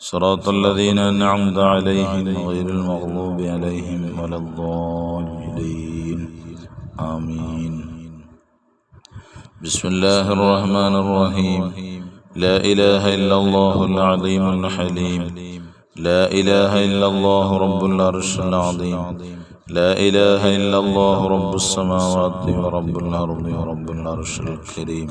صراط الذين أنعمت عليهم غير المغضوب عليهم ولا الضالين. آمين. بسم الله الرحمن الرحيم. لا إله إلا الله العظيم الحليم. لا إله إلا الله رب العرش العظيم. لا إله إلا الله رب السماوات ورب الأرض ورب العرش الكريم.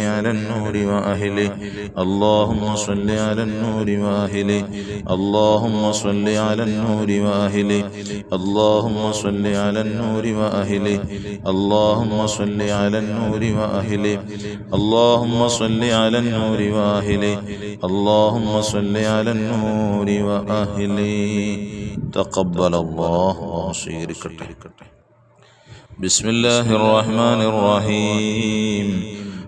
على النور وأهله اللهم صل على النور وأهله اللهم صل على النور وأهله اللهم صل على النور وأهله اللهم صل على النور وأهله اللهم صل على النور وأهله اللهم صل على النور وأهله تقبل الله وصيركته بسم الله الرحمن الرحيم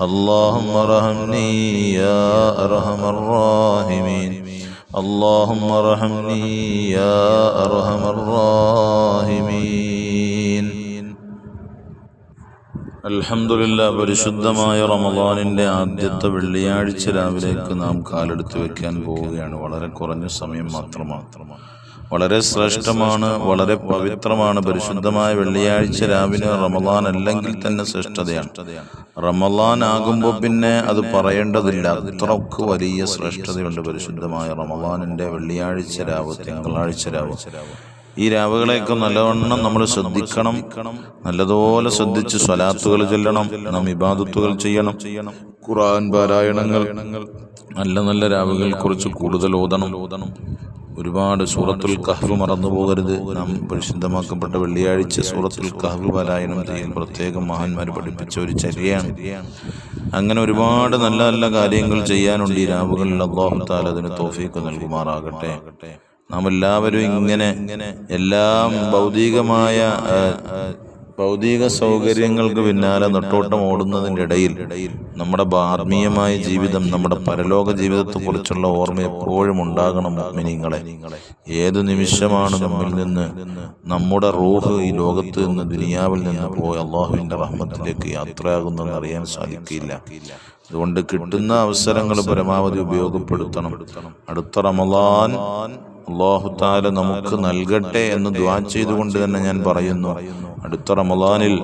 اللهم ارحمني يا أرحم الراحمين اللهم ارحمني يا أرحم الراحمين അൽഹംദുലില്ലാ പരിശുദ്ധമായ റമദാനിന്റെ ആദ്യത്തെ വെള്ളിയാഴ്ച രാവിലേക്ക് നാം കാലെടുത്ത് വെക്കാൻ പോവുകയാണ് വളരെ കുറഞ്ഞ സമയം മാത്രമാണ് വളരെ ശ്രേഷ്ഠമാണ് വളരെ പവിത്രമാണ് പരിശുദ്ധമായ വെള്ളിയാഴ്ച രാവിലെ റമദാൻ അല്ലെങ്കിൽ തന്നെ ശ്രേഷ്ഠതയാണ്. റമദാൻ ആകുമ്പോൾ പിന്നെ അത് പറയേണ്ടതില്ല. അത്രയ്ക്ക് വലിയ ശ്രേഷ്ഠതയുണ്ട് പരിശുദ്ധമായ റമദാനിന്റെ വെള്ളിയാഴ്ച രാവ് തിങ്കളാഴ്ച രാവ്. ഈ രാവുകളെയൊക്കെ നല്ലവണ്ണം നമ്മൾ ശ്രദ്ധിക്കണം. നല്ലതുപോലെ ശ്രദ്ധിച്ച് സ്വലാത്തുകൾ ചെല്ലണം നാം ഇബാദത്തുകൾ ചെയ്യണം ഖുറാൻ പാരായണങ്ങൾ നല്ല നല്ല രാവുകളെ കുറിച്ച് കൂടുതൽ ഓതണം ഓതണം. ഒരുപാട് സൂറത്തുൽ കഹ്ഫ് മറന്നു പോകരുത്. നാം പരിശുദ്ധമാക്കപ്പെട്ട വെള്ളിയാഴ്ച സൂറത്തുൽ കഹ്ഫ് പാരായണം ചെയ്യാൻ പ്രത്യേകം മഹാന്മാർ പഠിപ്പിച്ച ഒരു ചര്യയാണ്. അങ്ങനെ ഒരുപാട് നല്ല നല്ല കാര്യങ്ങൾ ചെയ്യാനുണ്ട്. ഈ രാവുകളിൽ അള്ളാഹു താല അതിന് തോഫീക്ക് നൽകുമാറാകട്ടെ. നാം എല്ലാവരും ഇങ്ങനെ എല്ലാം ഭൗതികമായ ഭൗതിക സൗകര്യങ്ങൾക്ക് പിന്നാലെ നെട്ടോട്ടം ഓടുന്നതിന്റെ ഇടയിൽ നമ്മുടെ ആത്മീയമായ ജീവിതം നമ്മുടെ പരലോക ജീവിതത്തെക്കുറിച്ചുള്ള ഓർമ്മ എപ്പോഴും ഉണ്ടാകണം മിനിങ്ങളെ. ഏതു നിമിഷമാണ് നമ്മിൽ നിന്ന് നമ്മുടെ റൂഹ് ഈ ലോകത്ത് നിന്ന് ദുനിയാവിൽ നിന്ന് പോയി അള്ളാഹുവിന്റെ റഹ്മത്തിലേക്ക് യാത്രയാകുന്നെന്ന് അറിയാൻ സാധിക്കില്ല. അതുകൊണ്ട് കിട്ടുന്ന അവസരങ്ങൾ പരമാവധി ഉപയോഗപ്പെടുത്തണം. അടുത്ത റമലാൻ അള്ളാഹു താല നമുക്ക് നൽകട്ടെ എന്ന് ദ്വാ ചെയ്തുകൊണ്ട് തന്നെ ഞാൻ പറയുന്നു. അടുത്ത റമദാനിൽ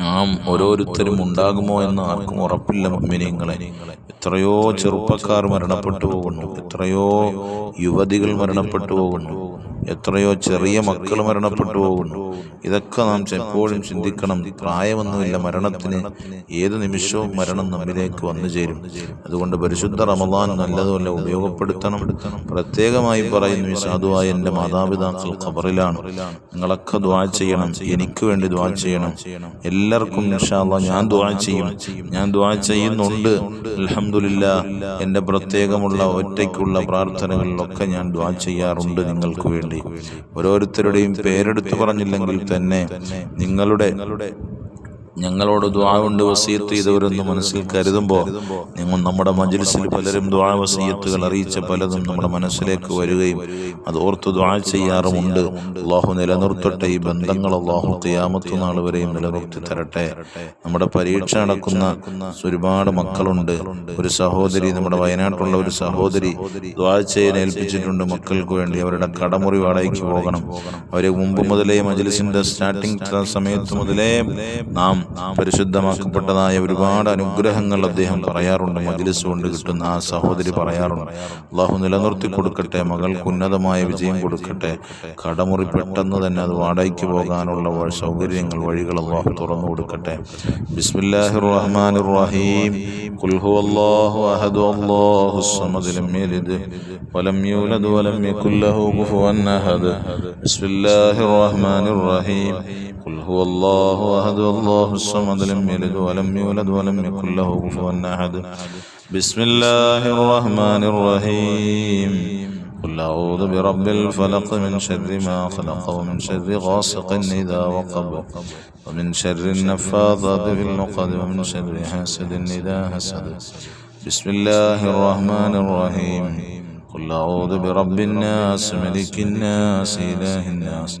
നാം ഓരോരുത്തരും ഉണ്ടാകുമോ എന്ന് ആർക്കും ഉറപ്പില്ല മിനിങ്ങളെ എത്രയോ ചെറുപ്പക്കാർ മരണപ്പെട്ടു പോകുന്നു. എത്രയോ യുവതികൾ മരണപ്പെട്ടു പോകുന്നു. എത്രയോ ചെറിയ മക്കൾ മരണപ്പെട്ടു പോകുന്നു ഇതൊക്കെ നാം എപ്പോഴും ചിന്തിക്കണം. പ്രായമൊന്നുമില്ല മരണത്തിന്. ഏത് നിമിഷവും മരണം നമ്മിലേക്ക് വന്നു ചേരും. അതുകൊണ്ട് പരിശുദ്ധ റമദാൻ നല്ലതുമല്ല ഉപയോഗപ്പെടുത്തണം. പ്രത്യേകമായി പറയുന്നു സാധുവായ എന്റെ മാതാപിതാക്കൾ ഖബറിലാണ്. നിങ്ങളൊക്കെ ദ്വാ ചെയ്യണം. എനിക്ക് വേണ്ടി ദ്വാ ചെയ്യണം. എല്ലാവർക്കും നിഷാദ ഞാൻ ദ്വാ ചെയ്യും. ഞാൻ ദ്വാ ചെയ്യുന്നുണ്ട്. അലഹമില്ല എന്റെ പ്രത്യേകമുള്ള ഒറ്റയ്ക്കുള്ള പ്രാർത്ഥനകളിലൊക്കെ ഞാൻ ദ്വാ ചെയ്യാറുണ്ട് നിങ്ങൾക്ക് വേണ്ടി. ഓരോരുത്തരുടെയും പേരെടുത്തു പറഞ്ഞില്ലെങ്കിൽ തന്നെ നിങ്ങളുടെ ഞങ്ങളോട് ദ്വാ കൊണ്ട് വസീയത്ത് ചെയ്തവരെന്ന് മനസ്സിൽ കരുതുമ്പോൾ ഞങ്ങൾ നമ്മുടെ മജ്ലിസിൽ പലരും ദ്വാ വസീയത്തുകൾ അറിയിച്ച പലതും നമ്മുടെ മനസ്സിലേക്ക് വരികയും അത് ഓർത്ത് ദ്വാ ചെയ്യാറുമുണ്ട്. അള്ളാഹു നിലനിർത്തട്ടെ. ഈ ബന്ധങ്ങൾ അള്ളാഹു തിയാമത്ത് നാൾ വരെയും നിലനിർത്തി തരട്ടെ നമ്മുടെ പരീക്ഷ നടക്കുന്ന ഒരുപാട് മക്കളുണ്ട്. ഒരു സഹോദരി നമ്മുടെ വയനാട്ടിലുള്ള ഒരു സഹോദരി ദ്വാ ചെയ്യാൻ ഏൽപ്പിച്ചിട്ടുണ്ട് മക്കൾക്ക് വേണ്ടി. അവരുടെ കടമുറി വാടകയ്ക്ക് പോകണം. അവരെ മുമ്പ് മുതലേ മജ്ലിസിന്റെ സ്റ്റാർട്ടിംഗ് സമയത്ത് മുതലേ നാം പരിശുദ്ധമാക്കപ്പെട്ടതായ ഒരുപാട് അനുഗ്രഹങ്ങൾ അദ്ദേഹം പറയാറുണ്ട് മജ്ലിസ് കൊണ്ട് കിട്ടുന്ന ആ സഹോദരി പറയാറുണ്ട് അള്ളാഹു നിലനിർത്തി കൊടുക്കട്ടെ മകൾക്ക് ഉന്നതമായ വിജയം കൊടുക്കട്ടെ കടമുറി പെട്ടെന്ന് തന്നെ അത് വാടകയ്ക്ക് പോകാനുള്ള വ- സൗകര്യങ്ങൾ വഴികൾ അള്ളാഹു തുറന്നു കൊടുക്കട്ടെ ബിസ്മില്ലാഹിർ റഹ്മാനിർ റഹീം ഖുൽ ഹുവല്ലാഹു അഹദു അല്ലാഹു സമദ് ലം യലിദ് വലം യൂലദ് വലം യകുൽ ലഹു കുഫുവൻ അഹദ് ബിസ്മില്ലാഹിർ റഹ്മാനിർ റഹീം قل هو الله أحد الله الصمد لم يلد ولم يولد ولم يكن له كفوا أحد. بسم الله الرحمن الرحيم. قل أعوذ برب الفلق من شر ما خلق ومن شر غاسق إذا وقب. ومن شر النفاثات في العقد ومن شر حاسد إذا حسد. بسم الله الرحمن الرحيم. قل أعوذ برب الناس ملك الناس إله الناس.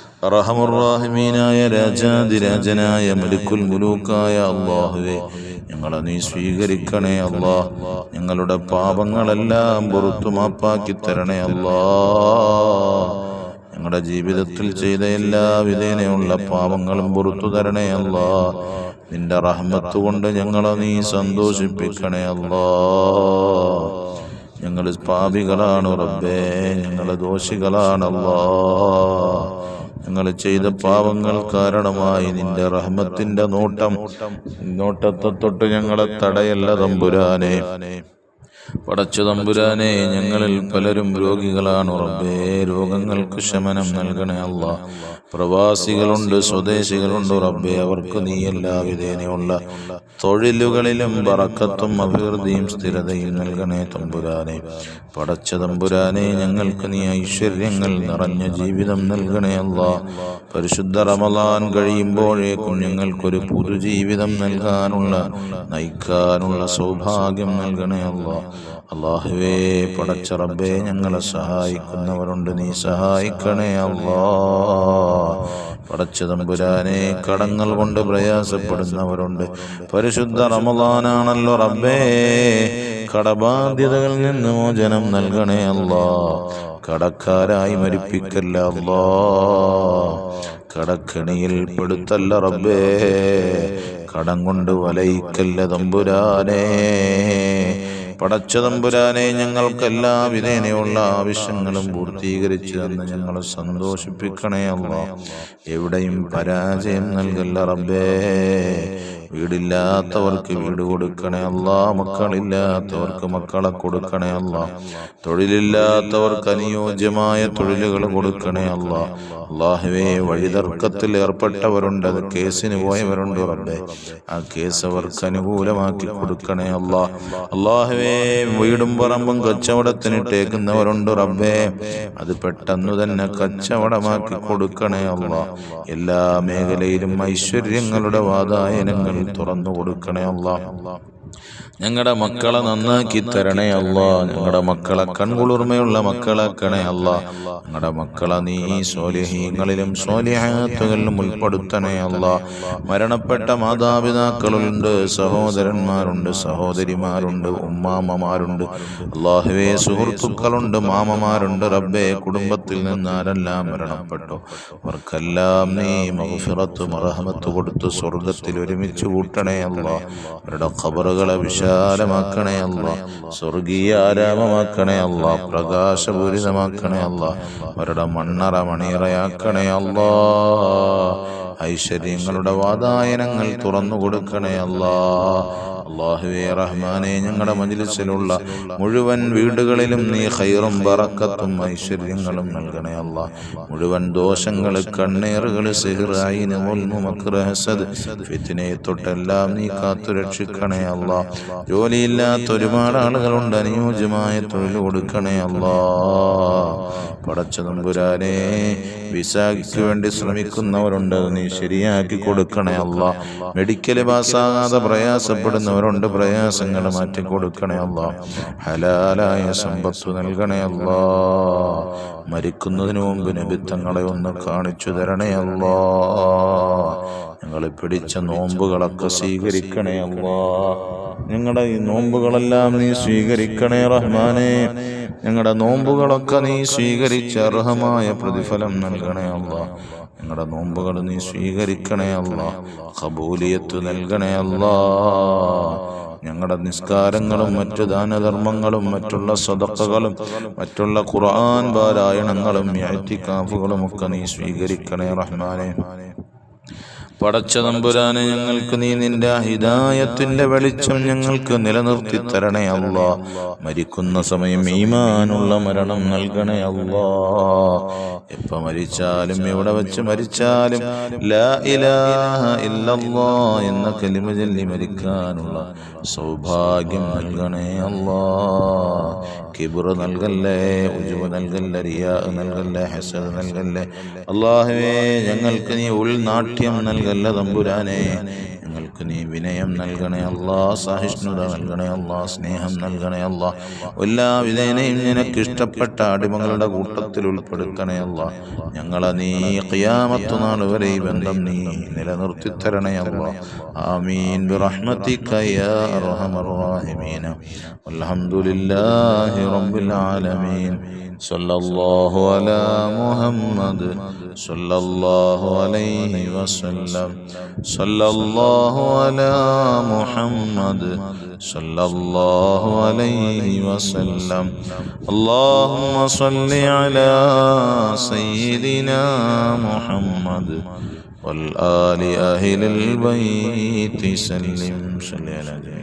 അറഹമുറാഹിമീനായ രാജാതിരാജനായ മലിക്കുൽ മുലൂക്കായ അള്ളാഹുവെ ഞങ്ങളെ നീ സ്വീകരിക്കണേ അല്ലാ ഞങ്ങളുടെ പാപങ്ങളെല്ലാം പുറത്തു മാപ്പാക്കി തരണേ അല്ലാ ഞങ്ങളുടെ ജീവിതത്തിൽ ചെയ്ത എല്ലാ വിധേനയുള്ള പാപങ്ങളും പുറത്തു തരണേ അല്ലാ നിന്റെ റഹ്മത്ത് കൊണ്ട് ഞങ്ങളെ നീ സന്തോഷിപ്പിക്കണേ അല്ലാ ഞങ്ങൾ പാപികളാണ് റബ്ബേ ഞങ്ങൾ ദോഷികളാണല്ലാ ഞങ്ങൾ ചെയ്ത പാവങ്ങൾ കാരണമായി നിന്റെ റഹ്മത്തിന്റെ നോട്ടം. നോട്ടത്തെ തൊട്ട് ഞങ്ങളെ തടയല്ല തമ്പുരാനെ. പടച്ചു തമ്പുരാനെ ഞങ്ങളിൽ പലരും രോഗികളാണ് റബ്ബേ. രോഗങ്ങൾക്ക് ശമനം നൽകണേ അല്ല പ്രവാസികളുണ്ട് സ്വദേശികളുണ്ട്. റബ്ബെ അവർക്ക് നീ എല്ലാ വിധേനയുള്ള തൊഴിലുകളിലും പറക്കത്തും അഭിവൃദ്ധിയും സ്ഥിരതയും നൽകണേ തമ്പുരാനെ. പടച്ച തമ്പുരാനെ ഞങ്ങൾക്ക് നീ ഐശ്വര്യങ്ങൾ നിറഞ്ഞ ജീവിതം നൽകണേ അല്ല. പരിശുദ്ധ റമലാൻ കഴിയുമ്പോഴേക്കും ഞങ്ങൾക്കൊരു പുതുജീവിതം നൽകാനുള്ള നയിക്കാനുള്ള സൗഭാഗ്യം നൽകണേ അല്ല. അള്ളാഹുവേ പടച്ചറബേ ഞങ്ങളെ സഹായിക്കുന്നവരുണ്ട്. നീ സഹായിക്കണേ അള്ളാ. പടച്ച തമ്പുരാനെ കടങ്ങൾ കൊണ്ട് പ്രയാസപ്പെടുന്നവരുണ്ട്. പരിശുദ്ധ റമദാനാണല്ലോ റബ്ബേ. കടബാധ്യതകളിൽ നിന്ന് മോചനം നൽകണേ അല്ലാ കടക്കാരായി മരിപ്പിക്കല്ല അല്ലാ കടക്കണിയിൽ പെടുത്തല്ല റബ്ബേ. കടം കൊണ്ട് വലയിക്കല്ല തമ്പുരാനേ. പടച്ച തമ്പുരാനെ ഞങ്ങൾക്കെല്ലാ വിധേനയുള്ള ആവശ്യങ്ങളും പൂർത്തീകരിച്ചു തന്ന് ഞങ്ങളെ സന്തോഷിപ്പിക്കണേ അല്ല എവിടെയും പരാജയം നൽകല്ല റബ്ബേ. വീടില്ലാത്തവർക്ക് വീട് കൊടുക്കണേ അല്ല മക്കളില്ലാത്തവർക്ക് മക്കളെ കൊടുക്കണേ അല്ല. തൊഴിലില്ലാത്തവർക്ക് അനുയോജ്യമായ തൊഴിലുകൾ കൊടുക്കണേ അല്ല. അള്ളാഹുവേ വഴിതർക്കത്തിൽ ഏർപ്പെട്ടവരുണ്ട്. അത് കേസിന് പോയവരുണ്ട് റബ്ബേ ആ കേസ് അവർക്ക് അനുകൂലമാക്കി കൊടുക്കണേ അല്ല. അള്ളാഹുവേ വീടും പറമ്പും കച്ചവടത്തിനിട്ടേക്കുന്നവരുണ്ട് റബ്ബേ അത് പെട്ടെന്ന് തന്നെ കച്ചവടമാക്കി കൊടുക്കണേ അല്ല. എല്ലാ മേഖലയിലും ഐശ്വര്യങ്ങളുടെ വാതായനങ്ങൾ തുറന്നു കൊടുക്കണേ അല്ല ഞങ്ങളുടെ മക്കളെ നന്നാക്കി തരണേ അല്ല. ഞങ്ങളുടെ മക്കളെ കൺകുളിർമയുള്ള മക്കളാക്കണേ അല്ല. ഞങ്ങളുടെ മക്കളെ നീ സോലിഹീങ്ങളിലും സോലിഹാത്തുകളിലും ഉൾപ്പെടുത്തണേ അല്ല. മരണപ്പെട്ട മാതാപിതാക്കളുണ്ട് സഹോദരന്മാരുണ്ട് സഹോദരിമാരുണ്ട് ഉമ്മാമ്മമാരുണ്ട്. അള്ളാഹുവേ സുഹൃത്തുക്കളുണ്ട് മാമമാരുണ്ട്. റബ്ബേ കുടുംബത്തിൽ നിന്ന് ആരെല്ലാം മരണപ്പെട്ടു. അവർക്കെല്ലാം നീ മഹുഫിറത്തും അറഹമത്ത് കൊടുത്ത് സ്വർഗത്തിൽ ഒരുമിച്ച് കൂട്ടണേ അല്ല. അവരുടെ ഖബറുകളെ വിശാലമാക്കണേ അല്ല. സ്വർഗീയ ആരാമമാക്കണേ അല്ല. പ്രകാശപൂരിതമാക്കണേ അല്ല. അവരുടെ മണ്ണറ മണിയറയാക്കണേ അല്ലാ. ഐശ്വര്യങ്ങളുടെ വാതായനങ്ങൾ തുറന്നു കൊടുക്കണേ അല്ലാ. അള്ളാഹുവേ റഹ്മാനെ ഞങ്ങളുടെ മജിലിസിലുള്ള മുഴുവൻ വീടുകളിലും നീ ഹൈറും പറക്കത്തും ഐശ്വര്യങ്ങളും നൽകണേ അല്ല. മുഴുവൻ ദോഷങ്ങൾ കണ്ണേറുകൾ സിഹിറായിന് മക്രഹസദ് തൊട്ടെല്ലാം നീ കാത്തു രക്ഷിക്കണേ അല്ല. ജോലിയില്ലാത്ത ഒരുപാട് ആളുകളുണ്ട് അനുയോജ്യമായ തൊഴിൽ കൊടുക്കണേ അല്ല. പടച്ച നമ്പുരാനെ വിസാഖിക്ക് വേണ്ടി ശ്രമിക്കുന്നവരുണ്ട് നീ ശരിയാക്കി കൊടുക്കണേ അല്ല മെഡിക്കൽ പാസ്സാകാതെ പ്രയാസപ്പെടുന്നവരുണ്ട്. പ്രയാസങ്ങൾ മാറ്റി കൊടുക്കണേ അല്ല ഹലാലായ സമ്പത്ത് നൽകണേ അല്ല മരിക്കുന്നതിന് മുമ്പ് നിബിത്തങ്ങളെ ഒന്ന് കാണിച്ചു തരണേ അല്ല ഞങ്ങൾ പിടിച്ച നോമ്പുകളൊക്കെ സ്വീകരിക്കണേ അല്ല ഞങ്ങളുടെ ഈ നോമ്പുകളെല്ലാം നീ സ്വീകരിക്കണേ റഹ്മാനെ. ഞങ്ങളുടെ നോമ്പുകളൊക്കെ നീ സ്വീകരിച്ച അർഹമായ പ്രതിഫലം നൽകണേ അല്ല ഞങ്ങളുടെ നോമ്പുകൾ നീ സ്വീകരിക്കണേ അല്ല. കബൂലിയത്ത് നൽകണേ അല്ല. ഞങ്ങളുടെ നിസ്കാരങ്ങളും മറ്റു ദാനധർമ്മങ്ങളും മറ്റുള്ള സ്വതക്കകളും മറ്റുള്ള ഖുർആൻ പാരായണങ്ങളും യാറ്റിക്കാഫുകളും ഒക്കെ നീ സ്വീകരിക്കണേ റഹ്മാനെ. പടച്ച നമ്പുരാനെ ഞങ്ങൾക്ക് നീ നിന്റെ ഹിദായത്തിന്റെ വെളിച്ചം ഞങ്ങൾക്ക് നിലനിർത്തി തരണേ അല്ല. മരിക്കുന്ന സമയം ഈമാനുള്ള മരണം നൽകണേ അല്ല. എപ്പ മരിച്ചാലും എവിടെ വെച്ച് മരിച്ചാലും ലാ ഇലാഹ ഇല്ലല്ലാ എന്ന കലിമ ചൊല്ലി മരിക്കാനുള്ള സൗഭാഗ്യം നൽകണേ അല്ലാ. കിബുറ നൽകല്ലേ ഉജുവ നൽകല്ലേ റിയാ നൽകല്ലേ ഹസദ് നൽകല്ലേ? അള്ളാഹുവേ ഞങ്ങൾക്ക് നീ ഉൾനാട്യം നൽകല്ല തമ്പുരാനെ ഞങ്ങൾക്ക് നീ വിനയം നൽകണേ അല്ലാ സഹിഷ്ണുത നൽകണേ അല്ലാ സ്നേഹം നൽകണേ അല്ലാ. എല്ലാ വിധേനയും നിനക്ക് ഇഷ്ടപ്പെട്ട അടിമകളുടെ കൂട്ടത്തിൽ ഉൾപ്പെടുത്തണേ അല്ലാ. ഞങ്ങളെ നീ ഖിയാമത്ത് നാൾ വരെ ഈ ബന്ധം നീ നിലനിർത്തി തരണേ അല്ലാ. ആമീൻ. ബിറഹ്മതിക യാ അർഹമർ റാഹിമീൻ അൽഹംദുലില്ലാഹി റബ്ബിൽ ആലമീൻ. സല്ലല്ലാഹു അലാ മുഹമ്മദ് സല്ലല്ലാഹു അലൈഹി വസല്ലം. സല്ലല്ലാഹു على محمد صلى الله عليه وسلم اللهم صل على سيدنا محمد والآل أهل البيت سلم صل على جميع